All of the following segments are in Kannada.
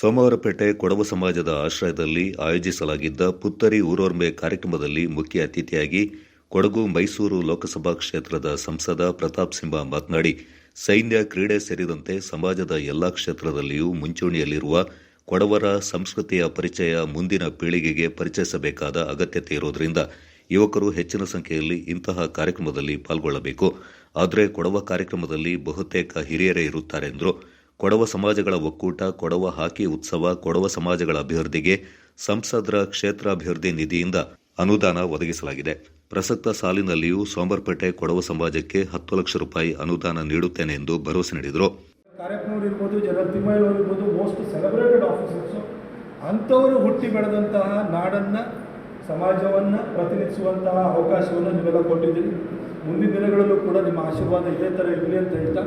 ಸೋಮವಾರಪೇಟೆ ಕೊಡವ ಸಮಾಜದ ಆಶ್ರಯದಲ್ಲಿ ಆಯೋಜಿಸಲಾಗಿದ್ದ ಪುತ್ತರಿ ಊರೋರ್ಮೆ ಕಾರ್ಯಕ್ರಮದಲ್ಲಿ ಮುಖ್ಯ ಅತಿಥಿಯಾಗಿ ಕೊಡಗು ಮೈಸೂರು ಲೋಕಸಭಾ ಕ್ಷೇತ್ರದ ಸಂಸದ ಪ್ರತಾಪ್ ಸಿಂಹ ಮಾತನಾಡಿ, ಸೈನ್ಯ ಕ್ರೀಡೆ ಸೇರಿದಂತೆ ಸಮಾಜದ ಎಲ್ಲಾ ಕ್ಷೇತ್ರದಲ್ಲಿಯೂ ಮುಂಚೂಣಿಯಲ್ಲಿರುವ ಕೊಡವರ ಸಂಸ್ಕೃತಿಯ ಪರಿಚಯ ಮುಂದಿನ ಪೀಳಿಗೆಗೆ ಪರಿಚಯಿಸಬೇಕಾದ ಅಗತ್ಯತೆ ಇರುವುದರಿಂದ ಯುವಕರು ಹೆಚ್ಚಿನ ಸಂಖ್ಯೆಯಲ್ಲಿ ಇಂತಹ ಕಾರ್ಯಕ್ರಮದಲ್ಲಿ ಪಾಲ್ಗೊಳ್ಳಬೇಕು. ಆದರೆ ಕೊಡವ ಕಾರ್ಯಕ್ರಮದಲ್ಲಿ ಬಹುತೇಕ ಹಿರಿಯರೇ ಇರುತ್ತಾರೆ ಎಂದರು ಕೊಡವ ಸಮಾಜಗಳ ಒಕ್ಕೂಟ, ಕೊಡವ ಹಾಕಿ ಉತ್ಸವ, ಕೊಡವ ಸಮಾಜಗಳ ಅಭಿವೃದ್ಧಿಗೆ ಸಂಸದರ ಕ್ಷೇತ್ರ ಅಭಿವೃದ್ಧಿ ನಿಧಿಯಿಂದ ಅನುದಾನ ಒದಗಿಸಲಾಗಿದೆ. ಪ್ರಸಕ್ತ ಸಾಲಿನಲ್ಲಿಯೂ ಸೋಮರ್ಪೇಟೆ ಕೊಡವ ಸಮಾಜಕ್ಕೆ ಹತ್ತು ಲಕ್ಷ ರೂಪಾಯಿ ಅನುದಾನ ನೀಡುತ್ತೇನೆ ಎಂದು ಭರವಸೆ ನೀಡಿದರು. ಅಂಥವರು ಹುಟ್ಟಿ ಬೆಳೆದಂತಹ ನಾಡನ್ನು, ಸಮಾಜವನ್ನು ಪ್ರತಿನಿಧಿಸುವಂತಹ ಅವಕಾಶವನ್ನು ನೀವೆಲ್ಲ ಕೊಟ್ಟಿದ್ದೀರಿ. ಮುಂದಿನ ದಿನಗಳಲ್ಲೂ ಕೂಡ ನಿಮ್ಮ ಆಶೀರ್ವಾದ ಇದೇ ಥರ ಇರಲಿ ಅಂತ ಹೇಳ್ತಾ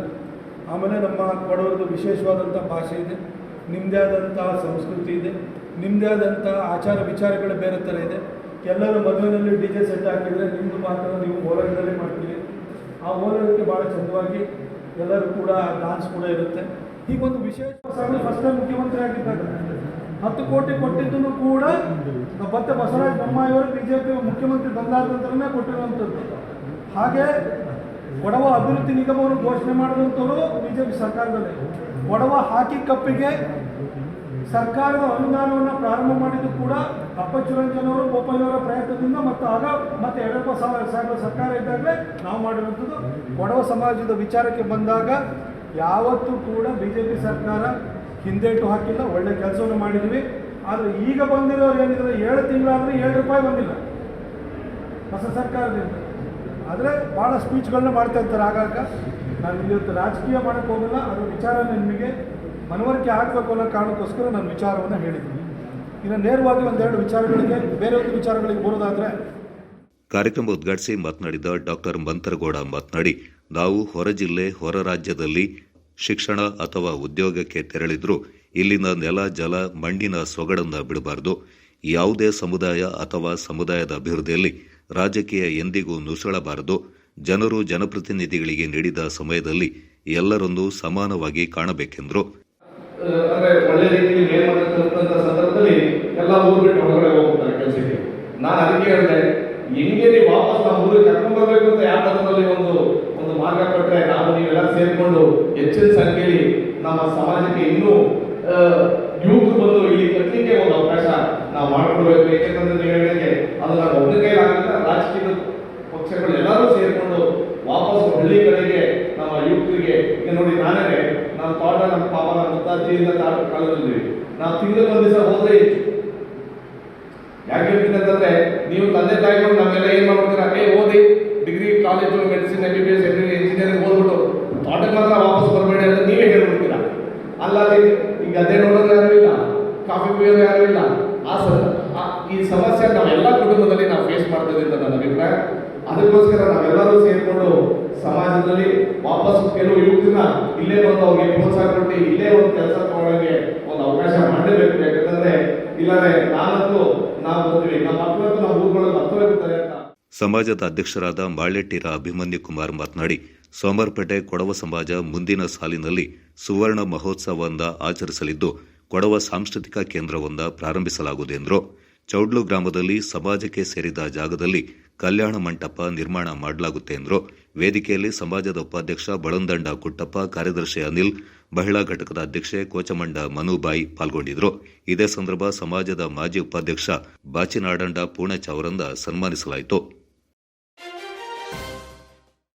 ಆಮೇಲೆ ನಮ್ಮ ಬಡವರದ್ದು ವಿಶೇಷವಾದಂಥ ಭಾಷೆ ಇದೆ. ನಿಮ್ಮದೇ ಆದಂಥ ಸಂಸ್ಕೃತಿ ಇದೆ. ನಿಮ್ಮದೇ ಆದಂಥ ಆಚಾರ ವಿಚಾರಗಳು ಬೇರೆ ಥರ ಇದೆ. ಎಲ್ಲರೂ ಮದುವೆಯಲ್ಲಿ ಡಿ ಜೆ ಸೆಟ್ ಹಾಕಿದರೆ ನಿಮ್ಮದು ಮಾತ್ರ ನೀವು ಓಲಗದಲ್ಲೇ ಮಾಡ್ತೀರಿ. ಆ ಓಲಗಕ್ಕೆ ಭಾಳ ಚಂದವಾಗಿ ಎಲ್ಲರೂ ಕೂಡ ಡಾನ್ಸ್ ಕೂಡ ಇರುತ್ತೆ. ಹೀಗೊಂದು ವಿಶೇಷ ಫಸ್ಟ್ ಟೈಮ್ ಮುಖ್ಯಮಂತ್ರಿ ಆಗಿದ್ದಾಗ ಹತ್ತು ಕೋಟಿ ಕೊಟ್ಟಿದ್ದನ್ನು ಕೂಡ ಮತ್ತೆ ಬಸವರಾಜ ಬೊಮ್ಮಾಯಿಯವರು ಬಿ ಜೆ ಪಿ ಮುಖ್ಯಮಂತ್ರಿ ಬಂದಾದ ನಂತರನೇ ಕೊಟ್ಟಿರುವಂಥದ್ದು. ಹಾಗೆ ಕೊಡವ ಅಭಿವೃದ್ಧಿ ನಿಗಮವನ್ನು ಘೋಷಣೆ ಮಾಡಿದಂಥವರು ಬಿಜೆಪಿ ಸರ್ಕಾರದಲ್ಲಿ. ಕೊಡವ ಹಾಕಿ ಕಪ್ಪಿಗೆ ಸರ್ಕಾರದ ಅನುದಾನವನ್ನು ಪ್ರಾರಂಭ ಮಾಡಿದ್ದು ಕೂಡ ಅಪ್ಪಚ್ಚುರಂಜನವರು ಬೋಪಯ್ಯನವರ ಪ್ರಯತ್ನದಿಂದ ಮತ್ತು ಆಗ ಮತ್ತೆ ಯಡಿಯೂರಪ್ಪ ಸಾವಿರ ಸರ್ಕಾರ ಇದ್ದಾಗಲೇ ನಾವು ಮಾಡಿರುವಂಥದ್ದು. ಕೊಡವ ಸಮಾಜದ ವಿಚಾರಕ್ಕೆ ಬಂದಾಗ ಯಾವತ್ತೂ ಕೂಡ ಬಿ ಜೆ ಪಿ ಸರ್ಕಾರ ಹಿಂದೇಟು ಹಾಕಿಲ್ಲ, ಒಳ್ಳೆ ಕೆಲಸವನ್ನು ಮಾಡಿದ್ವಿ. ಆದರೆ ಈಗ ಬಂದಿರೋರು ಏನಿದ್ರೆ ಏಳು ತಿಂಗಳಾದರೆ ಏಳು ರೂಪಾಯಿ ಬಂದಿಲ್ಲ. ಹೊಸ ಸರ್ಕಾರದಿಂದ. ಆದರೆ ಭಾಳ ಸ್ಪೀಚ್ಗಳನ್ನ ಮಾಡ್ತಾ ಇರ್ತಾರೆ. ಆಗಾಗ ನಾನು ಇವತ್ತು ರಾಜಕೀಯ ಮಾಡೋಕ್ಕೆ ಹೋಗಲ್ಲ ಅದರ ವಿಚಾರ ನಿಮಗೆ ಮನವರಿಕೆ ಆಗಬೇಕು ಅನ್ನೋ ಕಾರಣಕ್ಕೋಸ್ಕರ ನಾನು ವಿಚಾರವನ್ನು ಹೇಳಿದ್ದೀನಿ. ಇನ್ನು ನೇರವಾಗಿ ಒಂದೆರಡು ವಿಚಾರಗಳಿಗೆ, ಬೇರೆ ಒಂದು ವಿಚಾರಗಳಿಗೆ ಬರೋದಾದರೆ ಕಾರ್ಯಕ್ರಮ ಉದ್ಘಾಟಿಸಿ ಮಾತನಾಡಿದ ಡಾಕ್ಟರ್ ಮಂತರಗೌಡ ಮಾತನಾಡಿ, ನಾವು ಹೊರ ಜಿಲ್ಲೆ, ಹೊರ ರಾಜ್ಯದಲ್ಲಿ ಶಿಕ್ಷಣ ಅಥವಾ ಉದ್ಯೋಗಕ್ಕೆ ತೆರಳಿದ್ರೂ ಇಲ್ಲಿನ ನೆಲ, ಜಲ, ಮಣ್ಣಿನ ಸೊಗಡನ್ನು ಬಿಡಬಾರದು. ಯಾವುದೇ ಸಮುದಾಯ ಅಥವಾ ಸಮುದಾಯದ ಅಭಿವೃದ್ಧಿಯಲ್ಲಿ ರಾಜಕೀಯ ಎಂದಿಗೂ ನುಸುಳಬಾರದು. ಜನರು ಜನಪ್ರತಿನಿಧಿಗಳಿಗೆ ನೀಡಿದ ಸಮಯದಲ್ಲಿ ಎಲ್ಲರನ್ನೂ ಸಮಾನವಾಗಿ ಕಾಣಬೇಕೆಂದರು. ಹೆಂಗೆ ನೀವು ವಾಪಸ್ ನಮ್ಮ ಊರಿಗೆ ಕರ್ಕೊಂಡು ಬರ್ಬೇಕು ಅಂತ ಯಾವ ಥರದಲ್ಲಿ ಒಂದು ಒಂದು ಮಾರ್ಗ ಕೊಟ್ಟರೆ ನಾವು ನೀವೆಲ್ಲ ಸೇರಿಕೊಂಡು ಹೆಚ್ಚಿನ ಸಂಖ್ಯೆಯಲ್ಲಿ ನಮ್ಮ ಸಮಾಜಕ್ಕೆ ಇನ್ನೂ ಯುವಕರು ಬಂದು ಇಲ್ಲಿ ಕಟ್ಟಲಿಕ್ಕೆ ಒಂದು ಅವಕಾಶ ನಾವು ಮಾಡಿಕೊಡ್ಬೇಕು. ಏಕೆಂತಂದ್ರೆ ನೀವು ಹೇಳಿದಂಗೆ ಅದು ನಾನು ಒಬ್ಬನ ಕೈಲಾಗಲ್ಲ ರಾಜಕೀಯದ ಪಕ್ಷಗಳು ಎಲ್ಲರೂ ಸೇರಿಕೊಂಡು ವಾಪಸ್ ಹಳ್ಳಿ ಕಡೆಗೆ ನಮ್ಮ ಯುವಕರಿಗೆ ಈಗ ನೋಡಿ ನಾನೇ ನಮ್ಮ ಪಾಪ ಮುತ್ತಾಜಿಯಿಂದ ಕಾಲದಲ್ಲಿ. ನಾವು ತಿಂಗಳು ಒಂದು ದಿವಸ ಹೋದ್ರೆ ಯಾಕೆ ಹೇಳ್ತೀನಿ ಅಂತಂದ್ರೆ, ನೀವು ತಂದೆ ತಾಯಿಗಳು ನಮ್ಮೆಲ್ಲ ಏನ್ ಮಾಡ್ತೀರಾ ಏ, ಓದಿ. Degree college medicine M B S engineering ಓದ್ಬಿಟ್ಟು ತೋಟಕ್ಕೆ ಮಾತ್ರ ವಾಪಸ್ ಬರಬೇಡಿ ಅಂತ ನೀವೇ ಹೇಳ್ಬಿಡ್ತೀರಾ? ಅಲ್ಲದೆ, ಈಗ ಅದೇ ನೋಡೋದು ಯಾರು ಇಲ್ಲ. ಕಾಫಿ ಕುಡಿಯೋದು ಯಾರು ಇಲ್ಲ. ಆ- ಈ ಸಮಸ್ಯೆ ನಾವೆಲ್ಲ ಕುಟುಂಬದಲ್ಲಿ ನಾವು ಫೇಸ್ ಮಾಡ್ತೀವಿ ಅಂತ ನನ್ನ ಅಭಿಪ್ರಾಯ. ಅದಕ್ಕೋಸ್ಕರ ನಾವೆಲ್ಲರೂ ಸೇರಿಕೊಂಡು ಸಮಾಜದಲ್ಲಿ ವಾಪಸ್ ಕೆಲವು ಯುವಕರನ್ನ ಇಲ್ಲೇ ಬಂದು ಅವ್ರಿಗೆ ಪ್ರೋತ್ಸಾಹ ಕೊಟ್ಟು ಇಲ್ಲೇ ಒಂದು ಕೆಲಸ ತಗೊಳ್ಳೋಕೆ ಒಂದು ಅವಕಾಶ ಮಾಡಲೇಬೇಕು. ಯಾಕಂದ್ರೆ ಇಲ್ಲಾಂದ್ರೆ ನಾನಂತೂ ನಾವು ಬರ್ತೀವಿ ನಮ್ಮ ಮಕ್ಕಳಂತೂ ನಮ್ಮ ಊರುಗಳಲ್ಲಿ ಇರ್ತಾರೆ ಅಂತ. ಸಮಾಜದ ಅಧ್ಯಕ್ಷರಾದ ಮಾಳೆಟ್ಟಿರ ಅಭಿಮನ್ಯು ಕುಮಾರ್ ಮಾತನಾಡಿ, ಸೋಮರ್ಪೇಟೆ ಕೊಡವ ಸಮಾಜ ಮುಂದಿನ ಸಾಲಿನಲ್ಲಿ ಸುವರ್ಣ ಮಹೋತ್ಸವವನ್ನ ಆಚರಿಸಲಿದ್ದು, ಕೊಡವ ಸಾಂಸ್ಕೃತಿಕ ಕೇಂದ್ರವನ್ನ ಪ್ರಾರಂಭಿಸಲಾಗುವುದು ಎಂದರು. ಚೌಡ್ಲು ಗ್ರಾಮದಲ್ಲಿ ಸಮಾಜಕ್ಕೆ ಸೇರಿದ ಜಾಗದಲ್ಲಿ ಕಲ್ಯಾಣ ಮಂಟಪ ನಿರ್ಮಾಣ ಮಾಡಲಾಗುತ್ತೆ ಎಂದರು. ವೇದಿಕೆಯಲ್ಲಿ ಸಮಾಜದ ಉಪಾಧ್ಯಕ್ಷ ಬಳಂದಂಡ ಕುಟ್ಟಪ್ಪ, ಕಾರ್ಯದರ್ಶಿ ಅನಿಲ್, ಮಹಿಳಾ ಘಟಕದ ಅಧ್ಯಕ್ಷೆ ಕೋಚಮಂಡ ಮನುಬಾಯಿ ಪಾಲ್ಗೊಂಡಿದ್ದರು. ಇದೇ ಸಂದರ್ಭ ಸಮಾಜದ ಮಾಜಿ ಉಪಾಧ್ಯಕ್ಷ ಬಾಚಿನಾಡಂಡ ಪೂರ್ಣಚ ಅವರನ್ನ ಸನ್ಮಾನಿಸಲಾಯಿತು.